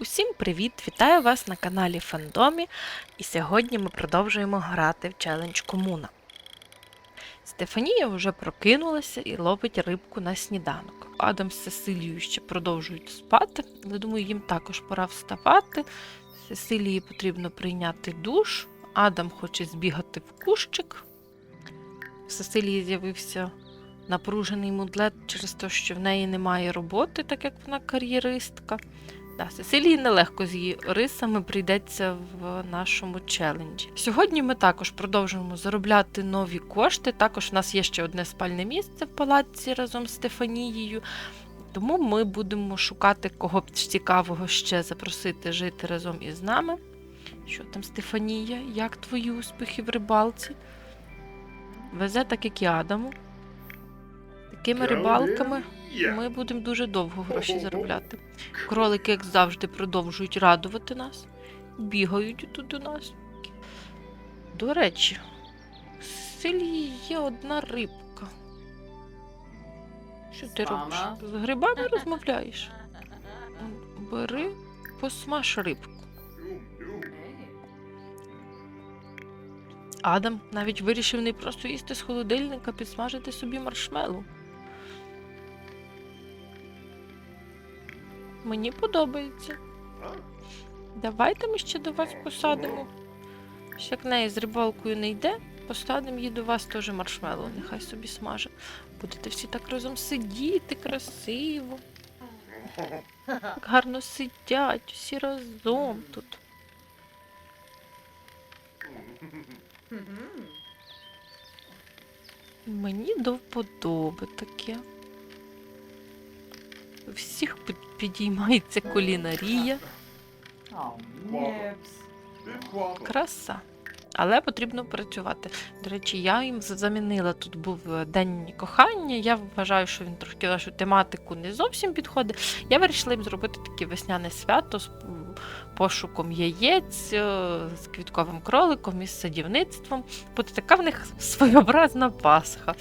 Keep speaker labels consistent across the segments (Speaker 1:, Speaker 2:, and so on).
Speaker 1: Усім привіт! Вітаю вас на каналі Фандомі. І сьогодні ми продовжуємо грати в челендж Комуна. Стефанія вже прокинулася і ловить рибку на сніданок. Адам з Сесилією ще продовжують спати, але думаю, їм також пора вставати. Сесилії потрібно прийняти душ. Адам хоче збігати в кущик. В Сесилії з'явився напружений мудлет через те, що в неї немає роботи, так як вона кар'єристка. Да, Сесилії нелегко з її рисами прийдеться в нашому челенджі. Сьогодні ми також продовжуємо заробляти нові кошти. Також в нас є ще одне спальне місце в палаці разом з Стефанією. Тому ми будемо шукати кого б цікавого ще запросити жити разом із нами. Що там, Стефанія? Як твої успіхи в рибалці? Везе так, як і Адаму. Такими рибалками ми будемо дуже довго гроші заробляти. Кролики, як завжди, продовжують радувати нас. Бігають тут до нас. До речі, в селі є одна рибка. Що ти робиш? З грибами розмовляєш? Бери, посмаж рибку. Адам навіть вирішив не просто їсти з холодильника, підсмажити собі маршмеллоу. Мені подобається. Давайте ми ще до вас посадимо. Ще як неї з рибалкою не йде, посадимо її до вас теж маршмеллоу, нехай собі смаже. Будете всі так разом сидіти красиво. Так гарно сидять, всі разом тут. Мені до вподоби таке. Всіх підіймається колінарія. Краса. Але потрібно працювати. До речі, я їм замінила. Тут був е, день кохання. Я вважаю, що він трошки нашу тематику не зовсім підходить. Я вирішила їм зробити таке весняне свято з пошуком яєць, е, з квітковим кроликом і з садівництвом. Буде така в них своєобразна Пасха.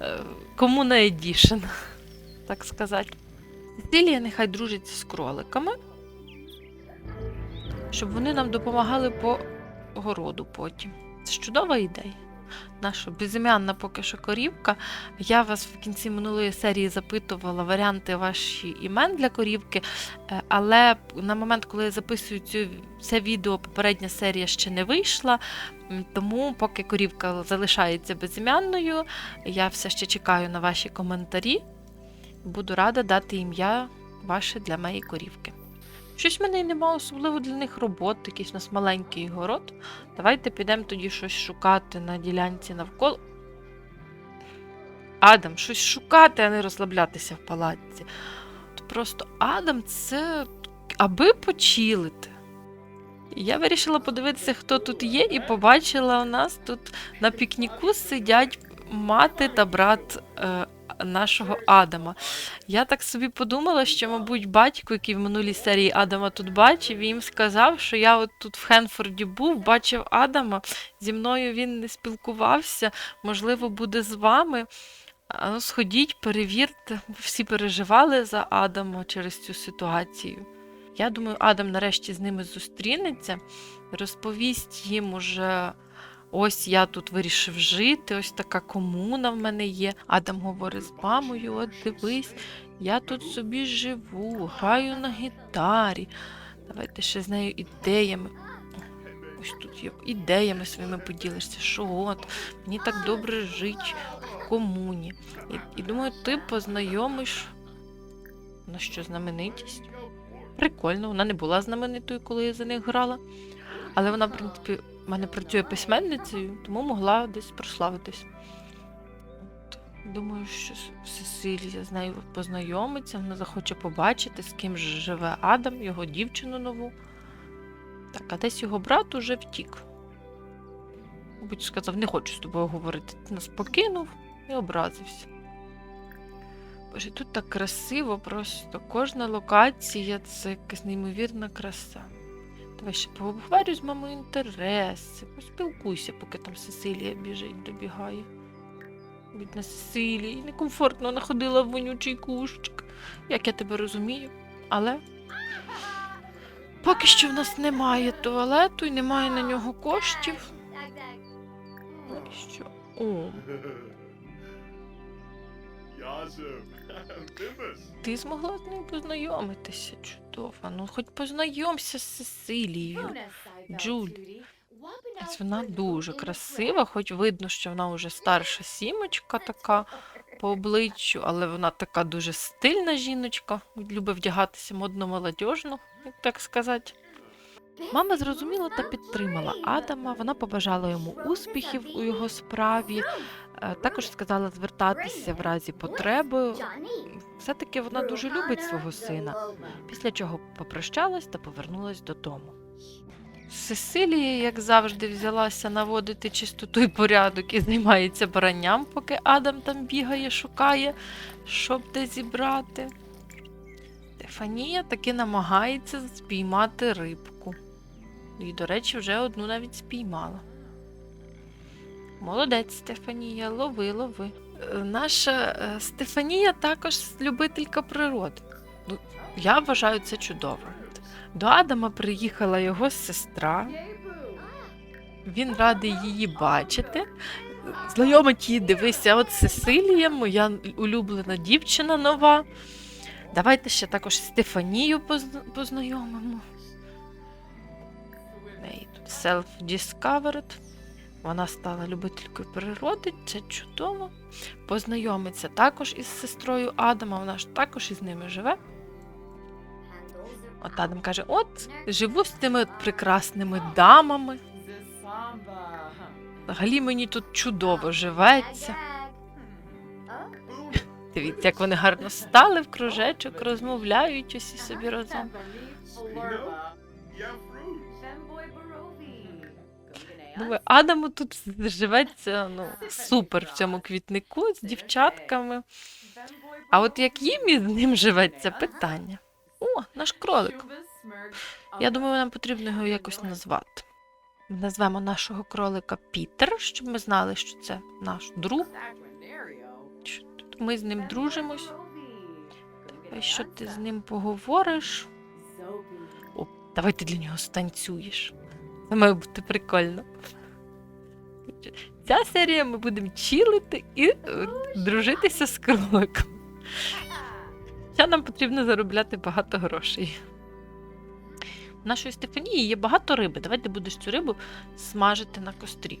Speaker 1: Е, Комуна едішн, так сказати. Сесилія нехай дружиться з кроликами, щоб вони нам допомагали по городу потім. Це чудова ідея. Наша безім'янна поки що корівка. Я вас в кінці минулої серії запитувала варіанти ваші імен для корівки, е, але на момент, коли я записую цю, це відео, попередня серія ще не вийшла. Тому, поки корівка залишається безім'янною, я все ще чекаю на ваші коментарі. Буду рада дати ім'я ваше для моєї корівки. Щось в мене й нема особливо для них робот, якийсь у нас маленький город. Давайте підемо тоді щось шукати на ділянці навколо. Адам, щось шукати, а не розслаблятися в палаці. Просто Адам це аби почілити. Я вирішила подивитися, хто тут є, і побачила у нас тут на пікніку сидять мати та брат е, нашого Адама. Я так собі подумала, що, мабуть, батько, який в минулій серії Адама тут бачив, їм сказав, що я от тут в Хенфорді був, бачив Адама, зі мною він не спілкувався, можливо, буде з вами. Ну, сходіть, перевірте, всі переживали за Адама через цю ситуацію. Я думаю, Адам нарешті з ними зустрінеться, розповість їм уже. Ось я тут вирішив жити, ось така комуна в мене є. Адам говорить з мамою, от дивись, я тут собі живу, граю на гітарі. Давайте ще з нею ідеями. Ось тут є ідеями своїми поділишся, що от, мені так добре жить в комуні. І, і думаю, ти познайомиш на що знаменитість. Прикольно, вона не була знаменитою, коли я за них грала. Але вона, в принципі, в мене працює письменницею, тому могла десь прославитись. От, Думаю, що Сесилія з нею познайомиться, вона захоче побачити, з ким живе Адам, його дівчину нову. Так, а десь його брат уже втік. Мабуть, сказав, не хочу з тобою говорити. Ти нас покинув і образився. Боже, тут так красиво просто. Кожна локація це якась неймовірна краса. Давай ще з мамою інтереси, поспілкуйся, поки там Сесилія біжить, добігає. Бідна Сесилія, некомфортно вона ходила в вонючий кущик. Як я тебе розумію, але Поки що в нас немає туалету і немає на нього коштів. Що? О. ти змогла з нею познайомитися. Чудово. Ну, хоч познайомся з Сесилією. Джуль. Вона дуже красива, хоч видно, що вона вже старша сімочка така по обличчю, але вона така дуже стильна жіночка, любить вдягатися модно молодіжно, як так сказати. Мама зрозуміла та підтримала Адама. Вона побажала йому успіхів у його справі. Е, Також сказала звертатися в разі потреби. Все-таки вона дуже любить свого сина. Після чого попрощалась та повернулась додому. Сесилія, як завжди, взялася наводити чистоту і порядок і займається баранням, поки Адам там бігає, шукає, щоб де зібрати. Стефанія таки намагається спіймати рибку. І, до речі, вже одну навіть спіймала. Молодець, Стефанія, лови, лови. Е, Наша е, Стефанія також любителька природи. Ну, я вважаю це чудово. До Адама приїхала його сестра. Він радий її бачити. Знайомить її, дивися, от Сесилія, моя улюблена дівчина нова. Давайте ще також Стефанію познайомимо. Тут self-discovered. Вона стала любителькою природи, це чудово. Познайомиться також із сестрою Адама, вона ж також із ними живе. От Адам каже: от живу з тими прекрасними дамами. Взагалі мені тут чудово живеться. Дивіться, як вони гарно стали в кружечок, розмовляють усі собі разом. Думаю, Адаму тут живеться ну, супер в цьому квітнику з дівчатками. А от як їм із ним живеться, питання. О, наш кролик. Я думаю, нам потрібно його якось назвати. Назвемо нашого кролика Пітер, щоб ми знали, що це наш друг. Ми з ним дружимось. А що ти з ним поговориш? О, давай ти для нього станцюєш. Це має бути прикольно. Ця серія ми будемо чилити і е, дружитися з кроликом. Ще нам потрібно заробляти багато грошей. У нашої Стефанії є багато риби. Давай ти будеш цю рибу смажити на кострі.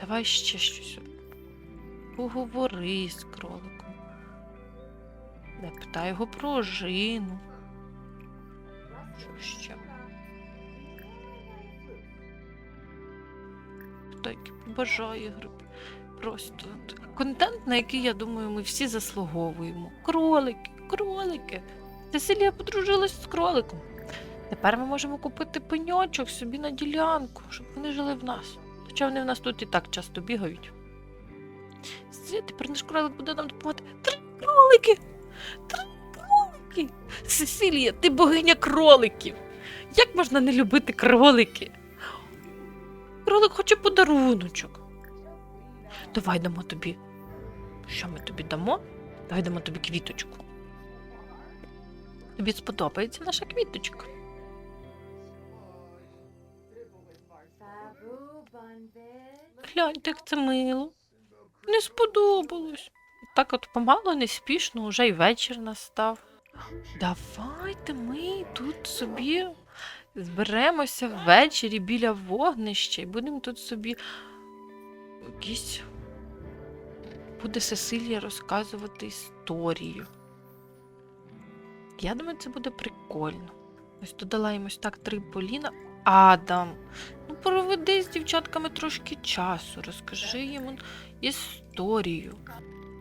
Speaker 1: Давай ще щось. Поговори з кроликом. Не питай його про ожину. Що ще? Хто який побажає гриб. Просто контент, на який, я думаю, ми всі заслуговуємо. Кролики, кролики. Цесилія подружилась з кроликом. Тепер ми можемо купити пеньочок собі на ділянку, щоб вони жили в нас. Хоча вони в нас тут і так часто бігають. Тепер наш кролик буде нам допомагати. Три кролики! Кролики! Сесилія, ти богиня кроликів! Як можна не любити кролики? Кролик хоче подаруночок. Давай дамо тобі. Що ми тобі дамо? Давай дамо тобі квіточку. Тобі сподобається наша квіточка. Гляньте, як це мило. Не сподобалось. Так от помало, неспішно, уже й вечір настав. Давайте ми тут собі зберемося ввечері біля вогнища і будемо тут собі якісь. Буде Сесилія розказувати історію. Я думаю, це буде прикольно. Ось додала їм так три поліна. Адам, ну проведи з дівчатками трошки часу, розкажи їм історію.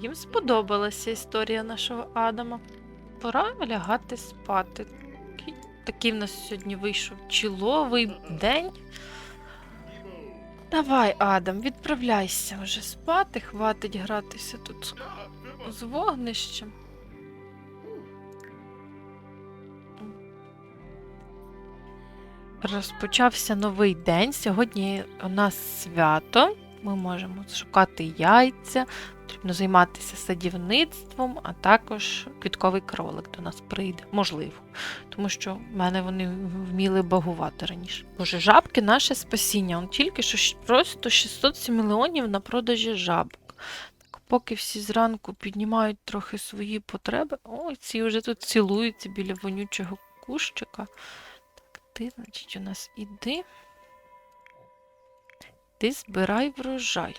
Speaker 1: Їм сподобалася історія нашого Адама. Пора лягати спати. Такий- в нас сьогодні вийшов чіловий день. Давай, Адам, відправляйся вже спати, хватить гратися тут з вогнищем. Розпочався новий день. Сьогодні у нас свято. Ми можемо шукати яйця, потрібно займатися садівництвом, а також квітковий кролик до нас прийде. Можливо. Тому що в мене вони вміли багувати раніше. Боже, жабки наше спасіння. Он тільки що просто 607 мільйонів на продажі жабок. Так, поки всі зранку піднімають трохи свої потреби. Ой, ці вже тут цілуються біля вонючого кущика. Так, ти, значить, у нас іди. Ти збирай врожай.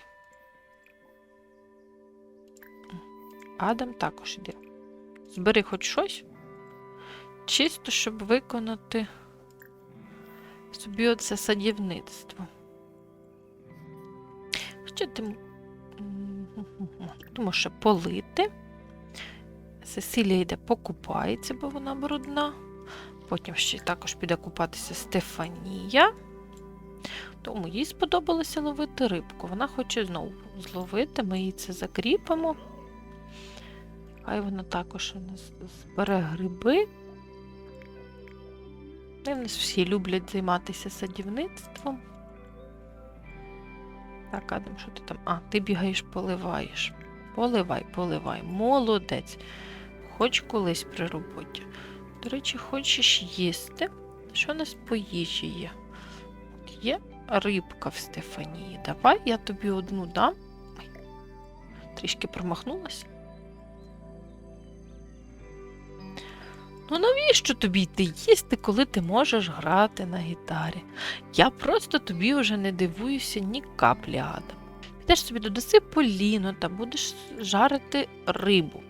Speaker 1: Адам також іде. Збери хоч щось. Чисто, щоб виконати собі оце садівництво. Що ти. Думаю, ще полити. Сесилія йде покупається, бо вона брудна. Потім ще також піде купатися Стефанія. Тому їй сподобалося ловити рибку. Вона хоче знову зловити. Ми їй це закріпимо. Хай вона також у збере гриби. І в нас всі люблять займатися садівництвом. Так, Адам, що ти там? А, ти бігаєш, поливаєш. Поливай, поливай. Молодець. Хоч колись при роботі. До речі, хочеш їсти? Що у нас по їжі є? От Є рибка в Стефанії. Давай я тобі одну дам. Трішки промахнулася. Ну навіщо тобі йти їсти, коли ти можеш грати на гітарі? Я просто тобі вже не дивуюся ні каплі Адам. Підеш собі додаси поліно та будеш жарити рибу.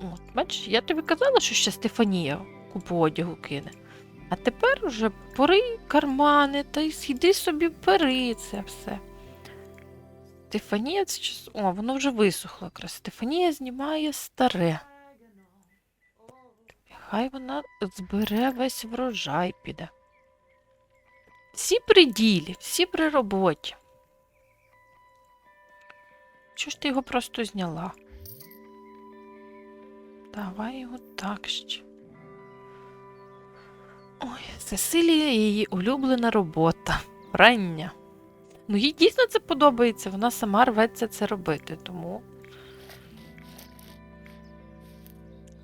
Speaker 1: От, бачиш, я тобі казала, що ще Стефанія купу одягу кине. А тепер уже пори кармани та й сіди собі пери це все. Стефанія, це щось- о, воно вже висохло якраз. Стефанія знімає старе. Хай вона збере весь врожай піде. Всі при ділі, всі при роботі. Чого ж ти його просто зняла? Давай його так ще. Ой, Сесилія її улюблена робота. Рання. Ну, їй дійсно це подобається, вона сама рветься це робити, тому.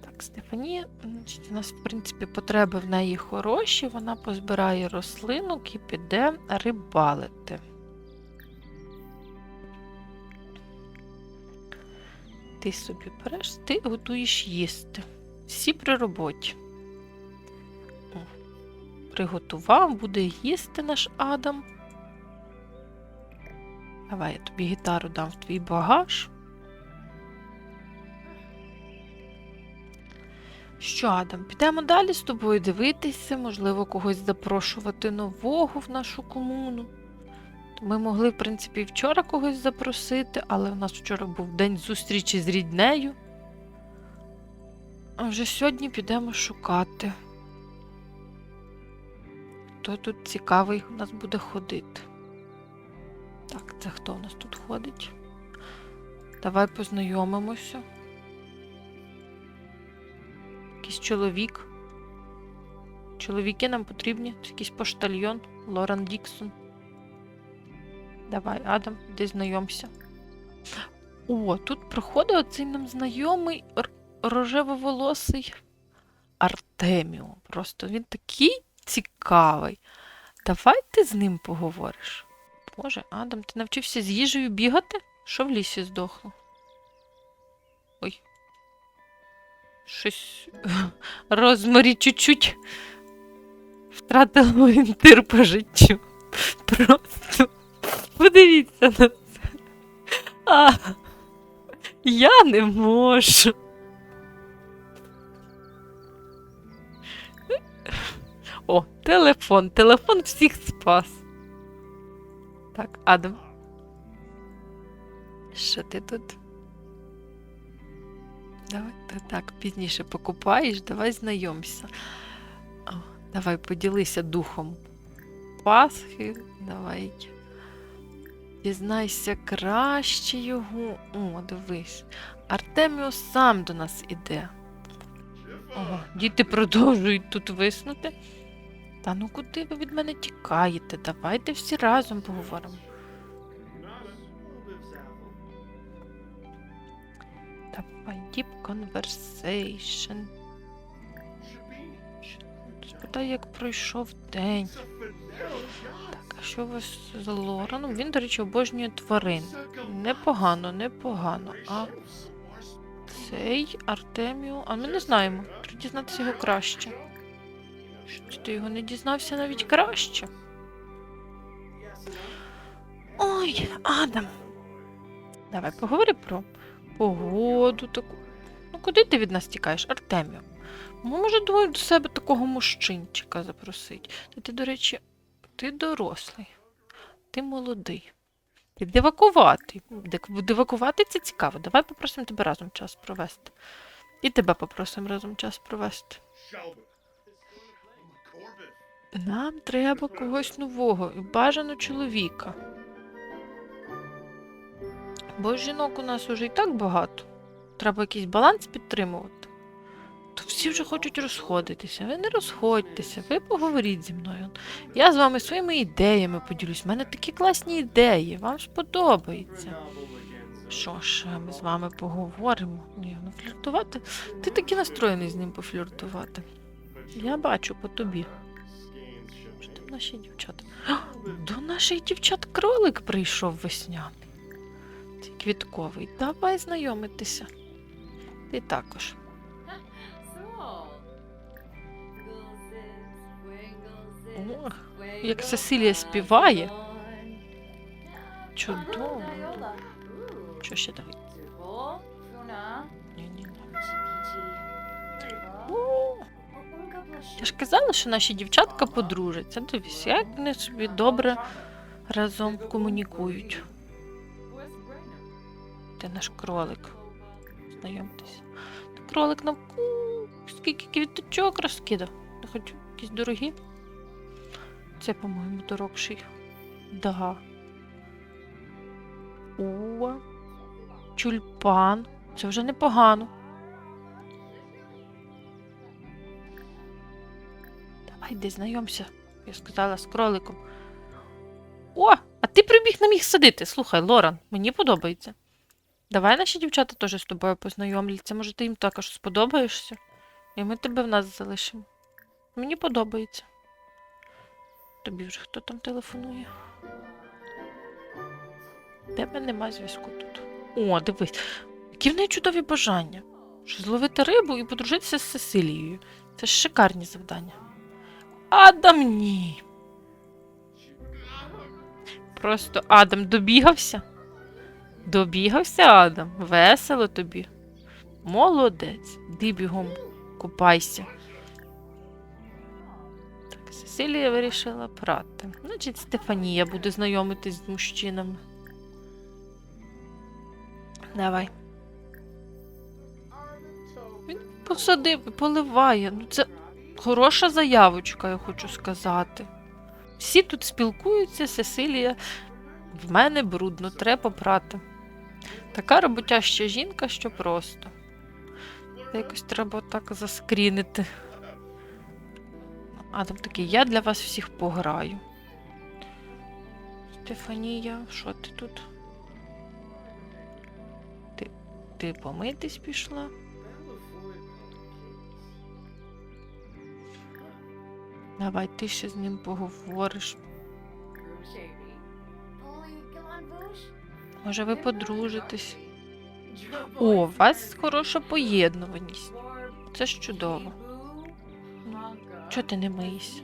Speaker 1: Так, Стефанія, значить, у нас, в принципі, потреби в неї хороші, вона позбирає рослинок і піде рибалити. Ти собі береш, ти готуєш їсти. Всі при роботі. Приготував, буде їсти наш Адам. Давай я тобі гітару дам в твій багаж. Що, Адам, підемо далі з тобою дивитися, можливо, когось запрошувати нового в нашу комуну. Ми могли, в принципі, вчора когось запросити, але в нас вчора був день зустрічі з ріднею. А вже сьогодні підемо шукати. Хто тут цікавий у нас буде ходити? Так, це хто у нас тут ходить? Давай познайомимося. Якийсь чоловік. Чоловіки нам потрібні. Це якийсь поштальйон, Лоран Діксон. Давай, Адам, іди знайомся. О, тут проходить оцей нам знайомий рожевоволосий Артеміо. Просто він такий цікавий. Давай ти з ним поговориш. Боже, Адам, ти навчився з їжею бігати? Що в лісі здохло? Ой. Щось розмарі чуть-чуть втратила орієнтир по життю. Просто подивіться на це. А, я не можу. О, телефон. Телефон всіх спас. Так, Адам, Що ти тут? Давай так пізніше покупаєш, давай знайомся. О, давай поділися духом Пасхи. Давай. Дізнайся краще його. О, дивись. Артеміо сам до нас іде. Ого, діти продовжують тут виснути. Та ну куди ви від мене тікаєте? Давайте всі разом поговоримо. Давай, deep conversation. Спитай, як пройшов день. Так, а що у вас з Лораном? Він, до речі, обожнює тварин. Непогано, непогано. А цей Артеміо. А ми не знаємо. Треба дізнатися його краще. Що ти його не дізнався навіть краще? Ой, Адам. Давай поговори про погоду таку. Ну, куди ти від нас тікаєш, Артеміо? Ну, може, думаю, до себе такого мужчинчика запросить. Та ти, до речі, ти дорослий, ти молодий. Ти дивакуватий. Дивакувати це цікаво. Давай попросимо тебе разом час провести. І тебе попросимо разом час провести. Нам треба когось нового і бажано чоловіка. Бо жінок у нас уже і так багато. Треба якийсь баланс підтримувати. То всі вже хочуть розходитися. Ви не розходьтеся, ви поговоріть зі мною. Я з вами своїми ідеями поділюсь. У мене такі класні ідеї, вам сподобається. Що ж, ми з вами поговоримо. Ні, ну фліртувати. Ти таки настроєний з ним пофліртувати. Я бачу по тобі. Наші дівчата? До наших дівчат кролик прийшов весняний. Цей квітковий. Давай знайомитися. Ти також. Ох, як Сесилія співає. Чудово. Що ще давай? Я ж казала, що наші дівчатка подружаться. Дивись, як вони собі добре разом комунікують. Де наш кролик? Знайомтеся. Кролик нам скільки квіточок розкидав. Не хочу якісь дорогі. Це, по-моєму, дорогший. Да. О, тюльпан. Це вже непогано. Давай, йди, знайомся. Я сказала з кроликом. О, а ти прибіг на міг садити. Слухай, Лоран, мені подобається. Давай наші дівчата теж з тобою познайомляться. Може, ти їм також сподобаєшся? І ми тебе в нас залишимо. Мені подобається. Тобі вже хто там телефонує? Тебе нема зв'язку тут. О, дивись, які в неї чудові бажання. Що зловити рибу і подружитися з Сесилією. Це ж шикарні завдання. Адам ні. Просто Адам добігався. Добігався Адам. Весело тобі. Молодець. Іди бігом купайся. Так, Сесилія вирішила прати. Значить, Стефанія буде знайомитись з мужчинами. Давай. Він посадив поливає. Ну, це хороша заявочка, я хочу сказати. Всі тут спілкуються, Сесилія. В мене брудно, треба прати. Така роботяща жінка, що просто. Якось треба так заскрінити. А там такий, я для вас всіх пограю. Стефанія, що ти тут? Ти, ти помитись пішла? Давай ти ще з ним поговориш. Може, ви подружитесь? О, у вас хороша поєднуваність. Це ж чудово. Чого ти не миєшся?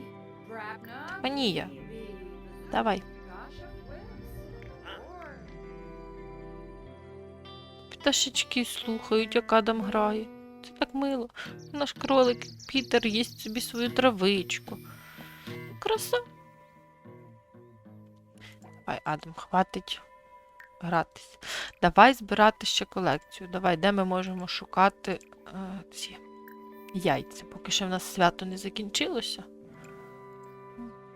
Speaker 1: Стефанія, давай. Пташечки слухають, як Адам грає. Це так мило. Наш кролик Пітер їсть собі свою травичку. Краса. Давай, Адам, хватить. гратись. Давай збирати ще колекцію. Давай, де ми можемо шукати е, ці яйця, поки ще в нас свято не закінчилося.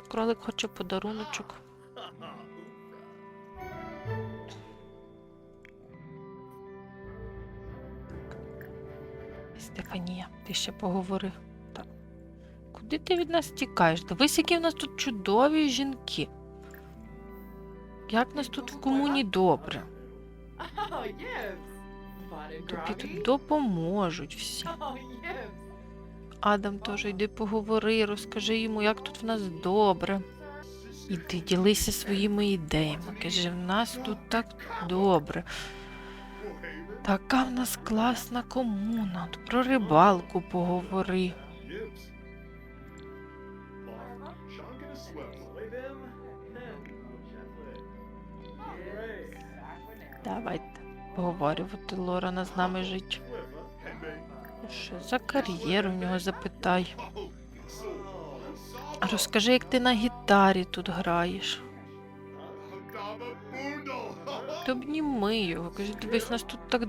Speaker 1: Кролик хоче подаруночок. Стефанія, ти ще поговори. Так. Куди ти від нас тікаєш? Дивись, які в нас тут чудові жінки. Як нас тут в комуні добре. Тобі тут допоможуть всі. Адам теж йди поговори, розкажи йому, як тут в нас добре. Іди ділися своїми ідеями. Кажи, в нас тут так добре. Така в нас класна комуна. Про рибалку поговори. Давайте поговорювати Лорана з нами жить. Що за кар'єру в нього запитай. Розкажи, як ти на гітарі тут граєш. Ти обніми його. Кажи, дивись, нас тут так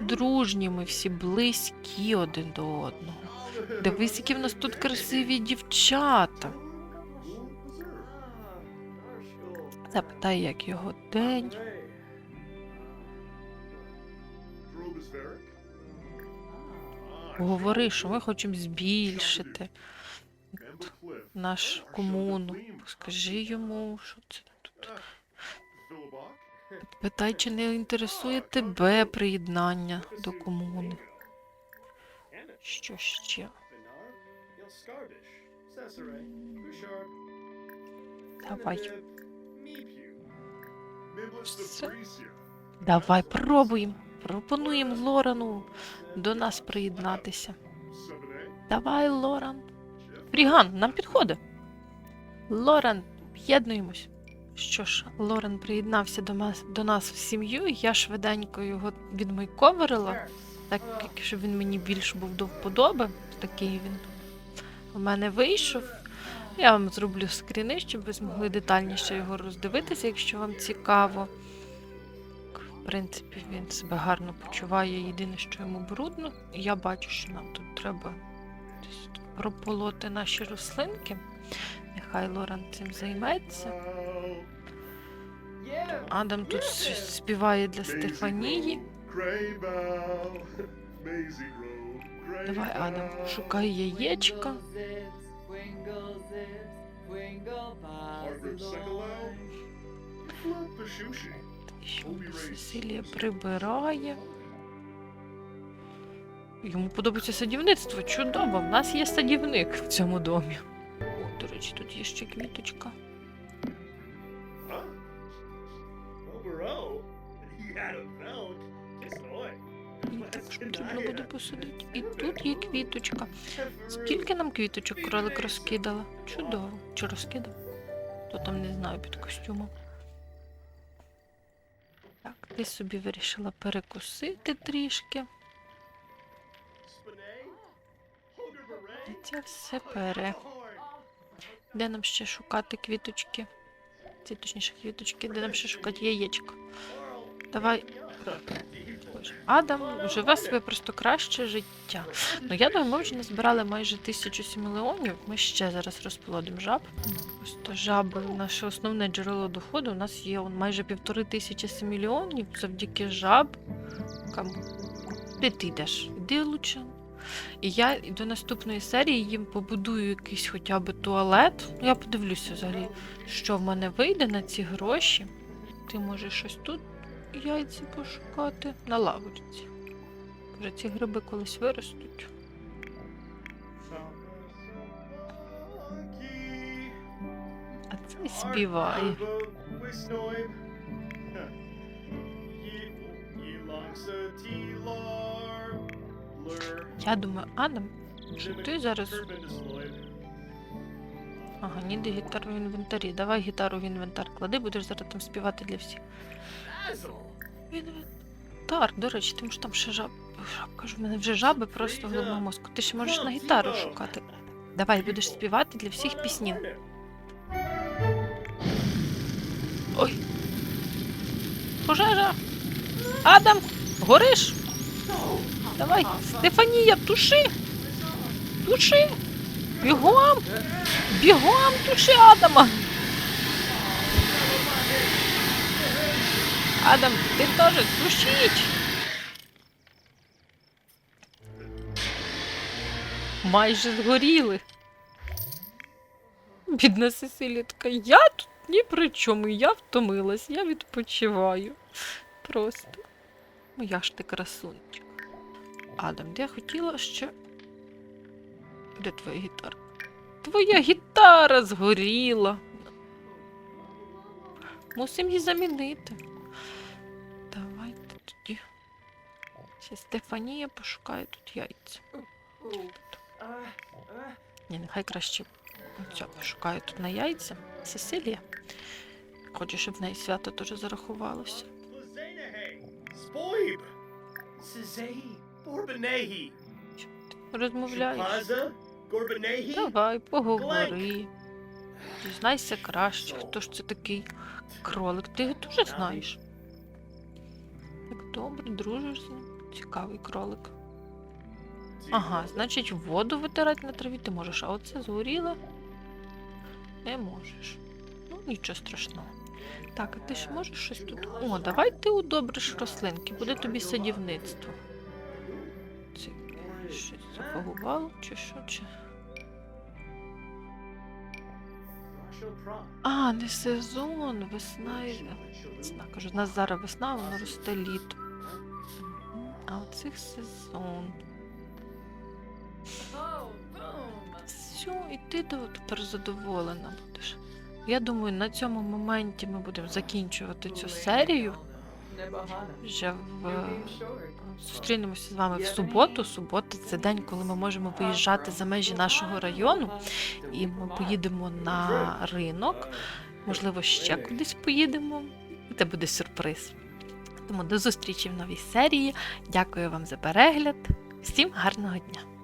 Speaker 1: дружні, ми всі близькі один до одного. Дивись, які в нас тут красиві дівчата. Запитай, як його день. Поговори, що ми хочемо збільшити
Speaker 2: Amber Cliff.
Speaker 1: наш комуну. Скажи йому, що це тут. Питай, чи не інтересує тебе приєднання до комуни. Що ще? Давай. Все. Давай пробуємо. Пропонуємо Лорану до нас приєднатися. Давай, Лоран. Фріган, нам підходить. Лоран, об'єднуємось. Що ж, Лорен приєднався до нас, до нас в сім'ю, я швиденько його відмайковерила, так як щоб він мені більш був до вподоби. Такий він у мене вийшов. Я вам зроблю скріни, щоб ви змогли детальніше його роздивитися, якщо вам цікаво. В принципі, він себе гарно почуває. Єдине, що йому брудно. Я бачу, що нам тут треба прополоти наші рослинки. Нехай Лоран цим займеться. Адам тут співає для Стефанії. Давай, Адам, шукай яєчка. Сесилія прибирає. Йому подобається садівництво. Чудово, в нас є садівник в цьому домі. О, до речі, тут є ще квіточка. Потрібно буде посадити. І тут є квіточка. Скільки нам квіточок кролик розкидала? Чудово. Чи розкидав? То там не знаю під костюмом. Так, ти собі вирішила перекусити трішки. І це все пере. Де нам ще шукати квіточки? Ці точніше квіточки, де нам ще шукати яєчко. Давай. Боже, Адам живе своє просто краще життя. Ну я думаю, ми вже назбирали майже тисячу сімілеонів. Ми ще зараз розплодимо жаб. Просто жаби наше основне джерело доходу. У нас є он, майже півтори тисячі семільйонів завдяки жаб. Де ти йдеш? Іди лучше. І я до наступної серії їм побудую якийсь хоча б туалет. Я подивлюся взагалі, що в мене вийде на ці гроші. Ти можеш щось тут яйці пошукати на лавочці. Вже ці гриби колись виростуть. А це співає. Я думаю, Адам, що ти зараз. Ага, ніде гітару в інвентарі. Давай гітару в інвентар клади, будеш зараз там співати для всіх. Інвентар, до речі, тому що там ще жаб. Жаб, кажу, в мене вже жаби просто в головному мозку. Ти ще можеш на гітару шукати. Давай будеш співати для всіх піснів. Ой. пожежа. Адам, гориш? Давай, Стефанія, туши. Туши. Бігом. Бігом, туши Адама. Адам, ти теж тушіть. Майже згоріли. Бідна Сесилія така, я тут ні при чому, я втомилась, я відпочиваю. Просто. Моя ж ти красунчик. Адам, де я хотіла ще. Де твоя гітара? Твоя гітара згоріла. Мусимо її замінити. Ще Стефанія пошукає тут яйця. Ні, нехай краще оця пошукаю тут на яйця. Сесилія. Хочу, щоб в неї свято теж зарахувалося. Розмовляєш. Давай, поговори. Дізнайся краще, хто ж це такий кролик. Ти його теж знаєш. Так добре, дружиш з ним. Цікавий кролик. Ага, значить, воду витирати на траві ти можеш, а оце згоріло. Не можеш. Ну, нічого страшного. Так, а ти ж можеш щось тут. О, давай ти удобриш рослинки, буде тобі садівництво. Це щось запагувало, чи що, чи. А, не сезон, весна і. Весна, кажу, у нас зараз весна, воно росте літо. А оцих сезон. Все, і ти тепер задоволена будеш. Я думаю, на цьому моменті ми будемо закінчувати цю серію. Вже в зустрінемося з вами в суботу. Субота це день, коли ми можемо виїжджати за межі нашого району, і ми поїдемо на ринок. Можливо, ще кудись поїдемо. І Це буде сюрприз. Тому до зустрічі в новій серії. Дякую вам за перегляд. Всім гарного дня!